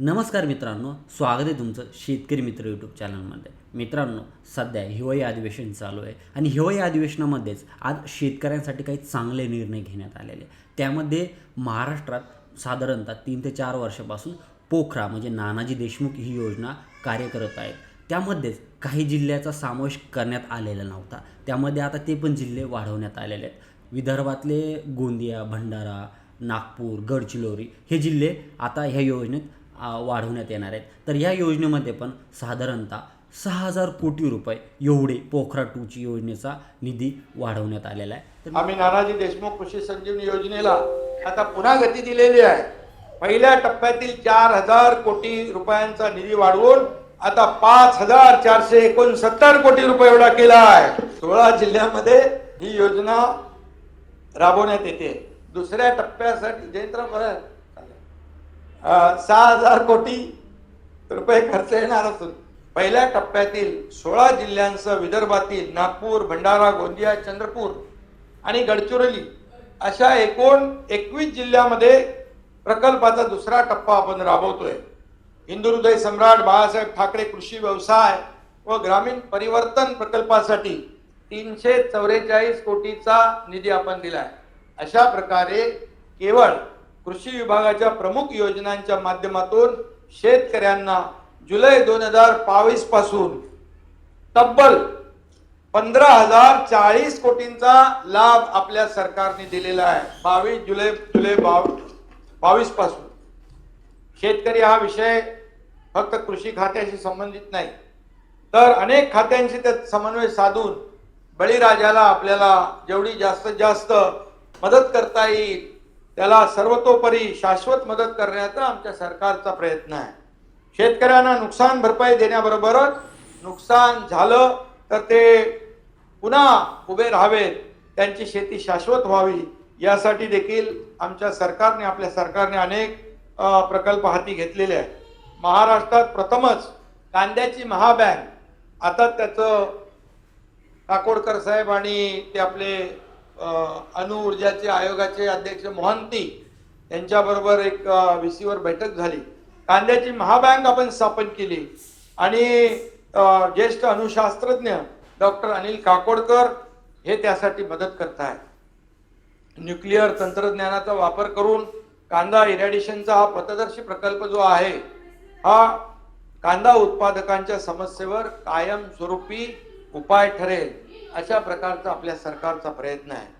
नमस्कार मित्रांनो स्वागत आहे तुमचं शेतकरी मित्र यूट्यूब चॅनलमध्ये मित्रांनो सध्या हिवाळी अधिवेशन चालू आहे आणि हिवाळी अधिवेशनामध्येच आज शेतकऱ्यांसाठी काही चांगले निर्णय घेण्यात आलेले त्यामध्ये महाराष्ट्रात साधारणतः तीन ते चार वर्षापासून पोखरा म्हणजे नानाजी देशमुख ही योजना कार्य करत आहेत. त्यामध्येच काही जिल्ह्याचा समावेश करण्यात आलेला नव्हता. त्यामध्ये आता ते पण जिल्हे वाढवण्यात आलेले आहेत. विदर्भातले गोंदिया भंडारा नागपूर गडचिरोली हे जिल्हे आता ह्या योजनेत वाढवण्यात येणार आहेत. तर या योजनेमध्ये पण साधारणतः सहा हजार कोटी रुपये एवढे पोखरा टूची योजनेचा निधी वाढवण्यात आलेला आहे. तर आम्ही नानाजी देशमुख कृषी संजीवनी योजनेला आता पुन्हा गती दिलेली आहे. पहिल्या टप्प्यातील चार हजार कोटी रुपयांचा निधी वाढवून आता पाच हजार चारशे एकोणसत्तर कोटी रुपये एवढा केला आहे. सोळा जिल्ह्यामध्ये ही योजना राबवण्यात येते. दुसऱ्या टप्प्यासाठी जयंतराव बरं सहा हजार कोटी रुपये खर्च येणार असून पहिल्या टप्प्यातील सोळा जिल्ह्यांसह विदर्भातील नागपूर भंडारा गोंदिया चंद्रपूर आणि गडचिरोली अशा एकूण एकवीस जिल्ह्यामध्ये प्रकल्पाचा दुसरा टप्पा आपण राबवतोय. हिंदुहृदय सम्राट बाळासाहेब ठाकरे कृषी व्यवसाय व ग्रामीण परिवर्तन प्रकल्पासाठी तीनशे चौवेचाळीस कोटीचा निधी आपण दिला आहे अशा प्रकारे केवळ कृषी विभागाच्या प्रमुख योजनांच्या माध्यमातून शेतकऱ्यांना जुलै दोन हजार बावीसपासून तब्बल पंधरा हजार चाळीस कोटींचा लाभ आपल्या सरकारने दिलेला आहे. बावीस जुलै जुलै बावीसपासून. शेतकरी हा विषय फक्त कृषी खात्याशी संबंधित नाही. तर अनेक खात्यांशी त्यात समन्वय साधून बळीराजाला आपल्याला जेवढी जास्तीत जास्त मदत करता येईल त्याला सर्वतोपरी शाश्वत मदत करण्याचा आमच्या सरकारचा प्रयत्न आहे. शेतकऱ्यांना नुकसान भरपाई देण्याबरोबरच नुकसान झालं तर ते पुन्हा उभे राहावेत त्यांची शेती शाश्वत व्हावी यासाठी देखील आमच्या सरकारने आपल्या सरकारने अनेक प्रकल्प हाती घेतलेले आहेत. महाराष्ट्रात प्रथमच कांद्याची महाबँक आता त्याचं काकोडकर साहेब आणि ते आपले अणुऊर्जाचे आयोगाचे अध्यक्ष मोहंती यांच्याबरोबर एक व्हीसीवर बैठक झाली. कांद्याची महाबँक आपण स्थापन केली. आणि ज्येष्ठ अणुशास्त्रज्ञ डॉक्टर अनिल काकोडकर हे त्यासाठी मदत करत आहेत न्यूक्लिअर तंत्रज्ञानाचा वापर करून कांदा इरॅडिशनचा हा पथदर्शी प्रकल्प जो आहे हा कांदा उत्पादकांच्या समस्येवर कायमस्वरूपी उपाय ठरेल. अशा प्रकारचा आपल्या सरकारचा प्रयत्न आहे.